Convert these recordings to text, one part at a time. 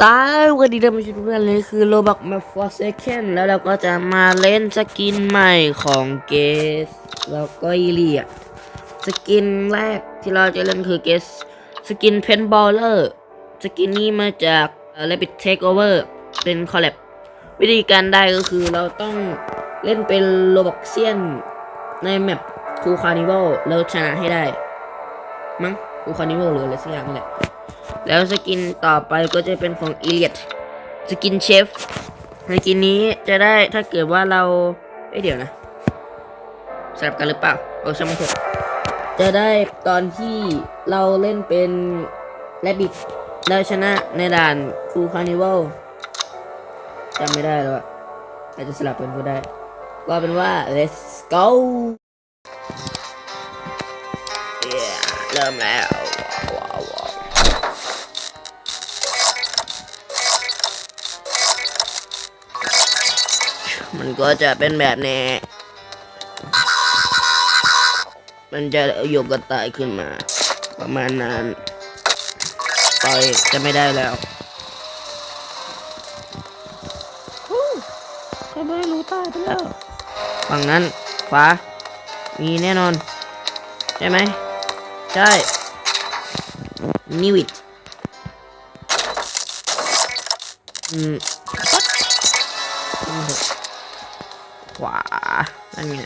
สวัสดีท่านผู้ชมทุกท่านเลยคือ Roblox Map for Second แล้วเราก็จะมาเล่นสกินใหม่ของเกสแล้วก็อีเลียสกินแรกที่เราจะเล่นคือเกสสกินเพนบอลเลอร์สกินนี้มาจาก Rapid Takeover เป็นคอลแลบวิธีการได้ก็คือเราต้องเล่นเป็นโรบอกเซียนในแมปคูคาร์นิวัลแล้วชนะให้ได้ มั้งคูคาร์นิวัลหรืออะไรสักอย่างนี่แหละ แล้วสกินต่อไปก็จะเป็นของอีเลียตสกินเชฟสกินนี้จะได้ถ้าเกิดว่าเราเอ้ยเดี๋ยวนะสลับกันหรือเปล่าโอ้ช่างมันเถอะจะได้ตอนที่เราเล่นเป็นแรบบิทแล้วชนะในด่านคูคานิวัลจำไม่ได้แล้วอะอาจจะสลับกันก็ได้ ก็เป็นว่า let's go yeah เริ่มแล้ว ก็จะเป็นแบบนี้ มันจะโยกกระต่ายขึ้นมา ประมาณนั้นต่อยจะไม่ได้แล้วใครไม่รู้ตายไปแล้ว ฝั่งนั้นขวา มีแน่นอน ใช่ไหม ใช่ นิวิตอืม ขวานั่นไง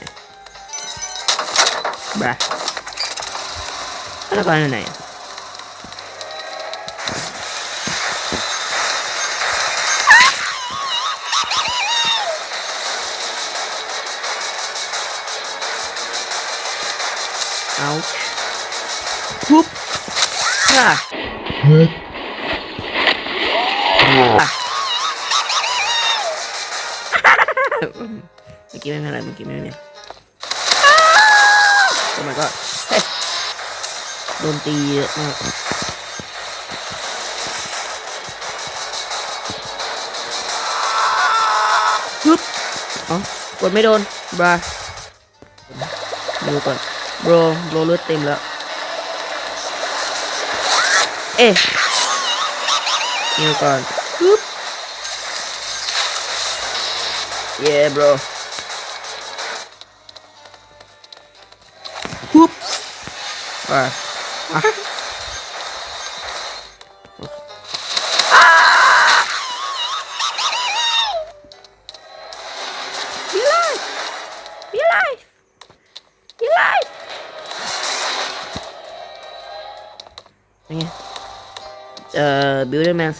บะแล้วก็ไหนอะเอาปุ๊บค่ะอะเมื่ อกี้ไม่เป็นไรเมื่อกี้ไม่เป็นไรโอ้ my god โดนตีเยอะมากฮึบอ๋อกดไม่โดนบราดูก่อนโบรโบรเลือดเต็มแล้ว เอ๊ะดูก่อนฮึบ Yeah, bro.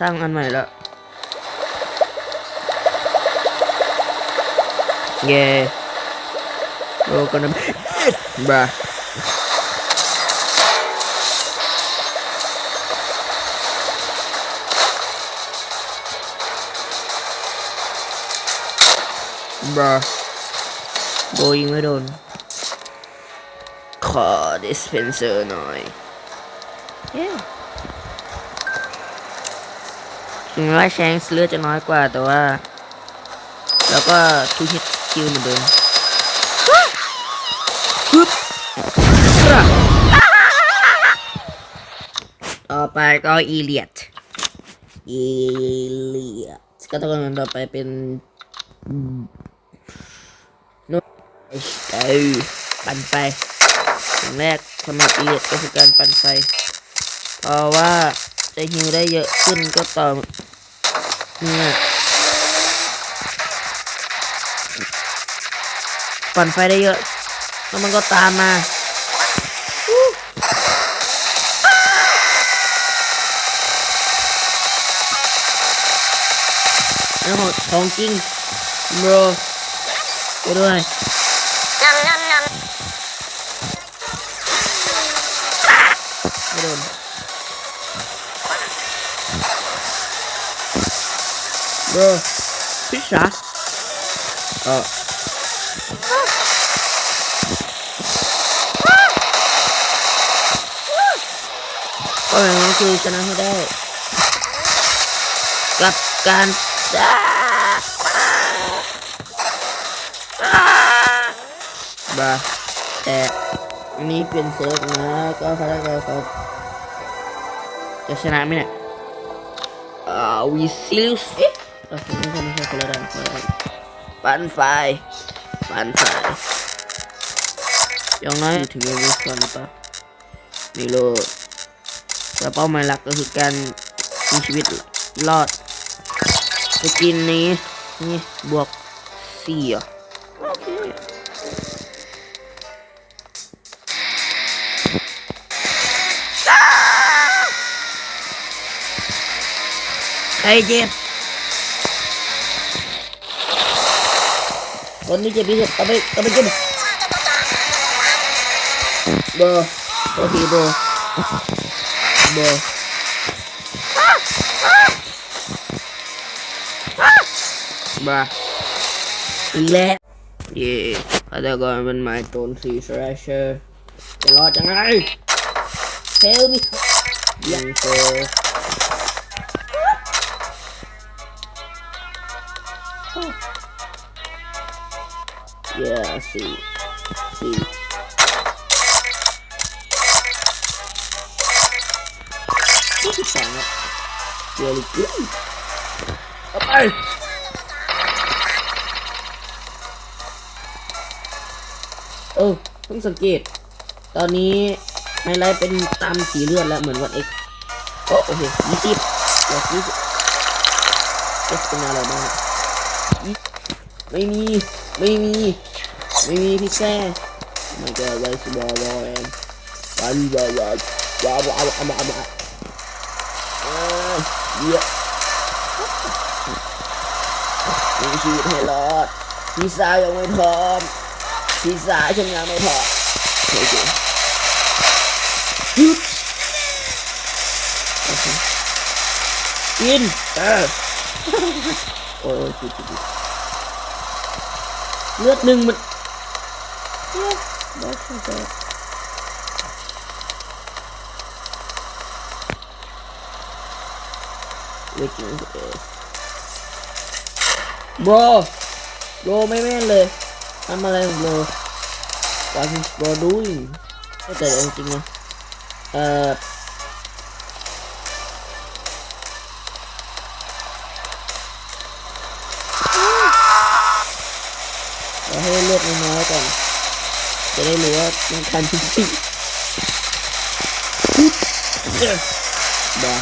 ร้างอันใหม่แล้ว Yeah. We're gonna bruh. Bruh. โบยิงไม่โดน ขอ dispenser หน่อย Yeah. ถึงแม้ว่าแชงส์เลือดจะน้อยกว่าแต่ว่า แล้วก็ทูฮิตคิวเหมือนเดิมฮึบต่อไปก็อีเลียตอีเลียตก็ต้องการต่อไปเป็นโน เอ้ยปั่นไฟอย่างแรกสำหรับอีเลียตก็คือการปั่นไฟ เพราะว่าจะฮิวได้เยอะขึ้นก็ต่อเมื่อปั่นไฟได้เยอะ แล้วมันก็ตามมาแล้วของของจริงโบรไปด้วย โบรพิชชาเออก็อย่างนั้นคือชนะให้ได้กับการบาแต่อันนี้เป็นเซิร์ฟนะก็เขาได้ไงครับจะชนะไหมเนี่ยเออ่าวิซิลส์เอ๊ะเอ้ยไม่ใช่ไม่ใช่คนละด้านคนละด้านปันไฟปันไฟอย่างน้อยถึงจะมีส่วนหรือเปล่าไม่รู้แต่เป้าหมายหลักก็คือการมีชีวิตรอดสกินนี้นี่บวกสี่เหรอโอเคใครเจ็บ คนนี้เจ็บที่สุดก็ไปก็ไปเจ็บเบอร์โอเคเบอร์เบอร์บ้าอีกแล้วเย่ฆาตกรเป็นหมายโจรสีสแลชเชอร์จะรอดยังไงเฮลมียังเจอ Yeah, see. See. Ini sangat really good. Apa? เออเพิ่งสังเกต ตอนนี้ไฮไลท์เป็นตามสีเลือดแล้วเหมือนวันเอ็กโอ้โอเคยี่สิบอยากยี่สิบเอสเป็นอะไรบ้างยี่ไม่มี ไม่มี ไม่มีพี่แซ่มันจะไว้สบายบอยวันบายวายวายวายวายวายวายเยอะมีชีวิตให้รอดพี่สาวยังไม่พร้อมพี่สาวฉันยังไม่พร้อมโอเคหยุดกินเออโอ้ยหยุดหยุดหยุด เลือดหนึ่งมันเอ๊ะได้ใช่ไหมเวกิงเอสโบรโบรไม่แม่นเลยทำอะไรของโบร What is bro doing แต่จริงๆนะเอ่อ จะได้รู้ว่ามันคันจริงๆบ้า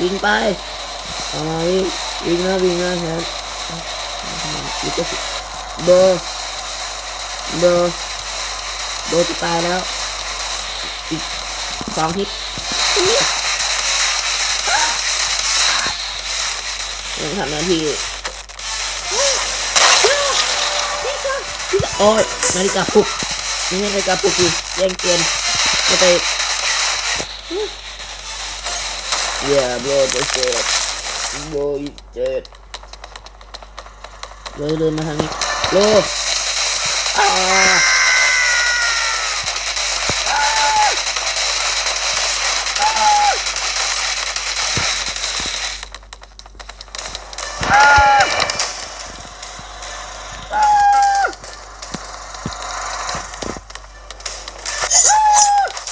วิ่งไปเอามาวิ่งวิ่งนะวิ่งนะแทนลิขสิทธิ์เบอร์เบอร์เบอร์จะตายแล้วอีกสองทิศ ยังทำหน้าที่โอ้ยนาฬิกาปลุกนี่นาฬิกาปลุกอยู่แย่งเตือนไม่ไป Yeah, bro, that's it. Bro, it's dead. เลยเดินมาทางนี้โลอ่า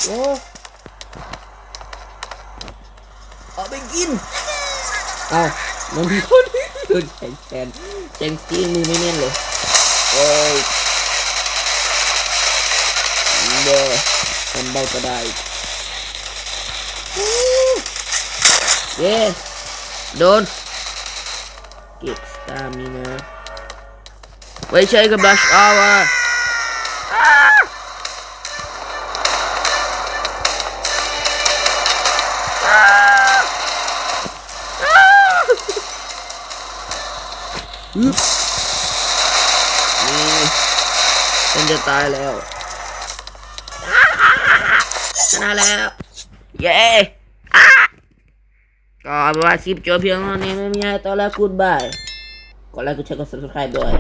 โอ้เอาไปกินเอามันมีคนโดนแทงแทนแทงซีมือไม่แน่นเลยโอ้ยเบอร์ทำเบาก็ได้เย้โดนเก็บสตามินะไว้ใช้กับบลัชอาวะ นี่ฉันจะตายแล้วชนะแล้ว เย้อ่ก็เอาเป็นว่าคลิปจบเพียงเท่านี้ไม่มีอะไรต่อแล้วกูดบายกดไลค์กดแชร์กด subscribe ด้วย